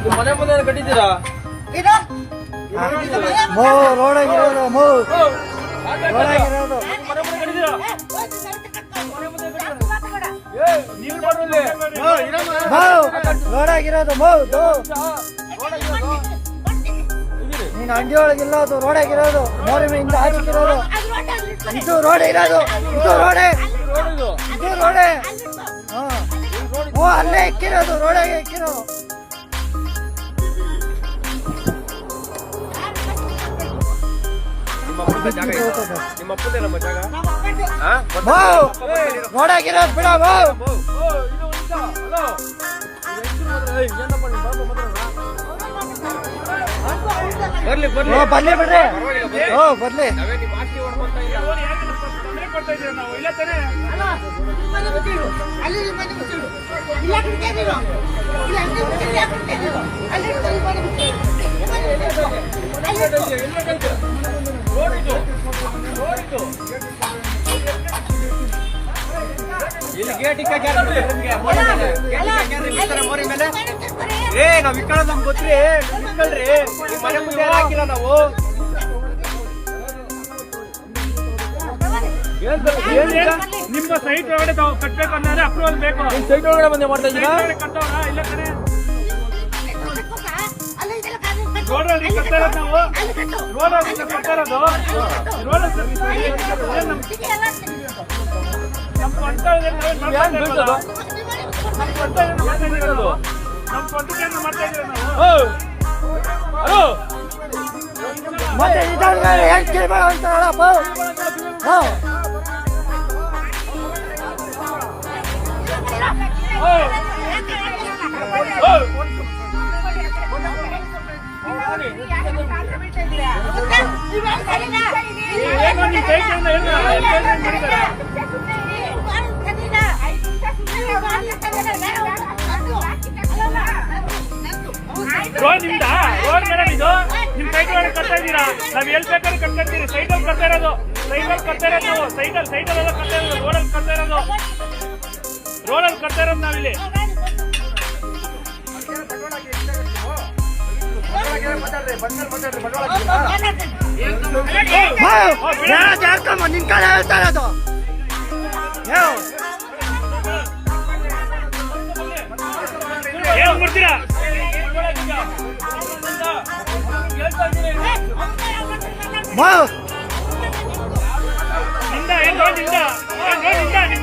ಇದು ಮನೆ ಮುಂದೆ ಕಟ್ಟಿದ್ದೀರಾ ಇದು ಮೋ ರೋಡಾಗಿರೋದು ಮೋ ರೋಡಾಗಿರೋದು ಮನೆ ಮುಂದೆ ಕಟ್ಟಿದ್ದೀರಾ ಏ ನೀವು ಮಾಡ್ರಿ ಇಲ್ಲಿ. ಮೋ ರೋಡಾಗಿರೋದು ಮೋ ದೋ ಇದಿರಿ. ನೀನು ಅಂಗಡಿ ಒಳಗಿಲ್ಲ ಅದು ರೋಡಾಗಿರೋದು ಮೋರಿ ಮೇಲಿಂದ ಹಾಕಿರೋದು ಇದು ರೋಡ್ ಇರೋದು ಇದು ರೋಡೆ ರೋಡ್ ಇದು ರೋಡೆ ರೋಡೇ ಹಾ ಓ ಅಲ್ಲೇ ಇಕ್ಕಿರೋದು ರೋಡಾಗೆ ಇಕ್ಕಿರೋದು ಮಾತ್ರ- ಏಯ್, ಏನಪ್ಪ ನೀನ್ ಬಾಬು ಮಾತಾಡೋಣ? ಬರ್ಲಿ ಬರ್ಲಿ ಓ ಬರ್ಲಿ ಬಿಡ್ರಿ. ಓ ಬರ್ಲಿ ನಾವೇ ಏ ನಾವ್ ಇಕ್ಕಳ ನಮ್ಗೆ ಗೊತ್ತ್ರಿ. ಇಕ್ಕಳ್ರಿ. ಮನೆ ಮುಂದೆ ಹಾಕಿಲ್ಲ ನಾವು? ಏನ್ ಸರ್? ನಿಮ್ಮ ಸೈಟ್ ಒಳಗಡೆ ತಾವು ಕಟ್ಬೇಕು ಅಂದ್ರೆ ಅಪ್ರೂವಲ್ ಬೇಕು. ನಿಮ್ ಸೈಟ್ ಒಳಗಡೆ ಬಂದೆ ಮಾಡ್ತಾ ಇದ್ದೀರಾ? ಕಟ್ಟೋಣ ಇಲ್ಲ ಕಡೆ ರೋಡಲ್ಲಿ ಕಟ್ತಾ ಇರೋದು ನಾವು. ರೋಡಲ್ಲಿ ಕಟ್ತಾ ಇರೋದು. ರೋಡಲ್ಲಿ ಮತ್ತೆ ಇದನ್ನ ಹೆಂಗ್ ರೋಡ್ ನಿಮ್ದ ರೋಡ್ ಮೇಲೆ ಇದು ನಿಮ್ ಸೈಟ್ ಒಳಗೆ ಕಟ್ತಾ ಇದ್ದೀರಾ? ನಾವ್ ಎಲ್ ಬೇಕಾದ್ರೆ ಕಟ್ತಾ ಇದ್ದೀರಿ ಸೈಟ್ ಅಲ್ಲಿ ಕಟ್ತಾ ಇರೋದು ಸೈಟ್ ಅಲ್ಲಿ ಕಟ್ತಾ ಇರೋದು ನಾವು ಸೈಟ್ ಅಲ್ಲಿ ಸೈಟ್ ಅಲ್ಲೆಲ್ಲ ಕಟ್ತಾ ಇರೋದು ರೋಡ್ ಅಲ್ಲಿ ಕಟ್ತಾ ಇರೋದು. ರೋಡ್ ಅಲ್ಲಿ ಕಟ್ತಾ ಇರೋದು ನಾವಿಲ್ಲಿ. ನಿನ್ ಕಡೆ ಹೇಳ್ತಾ ನಿಂದ.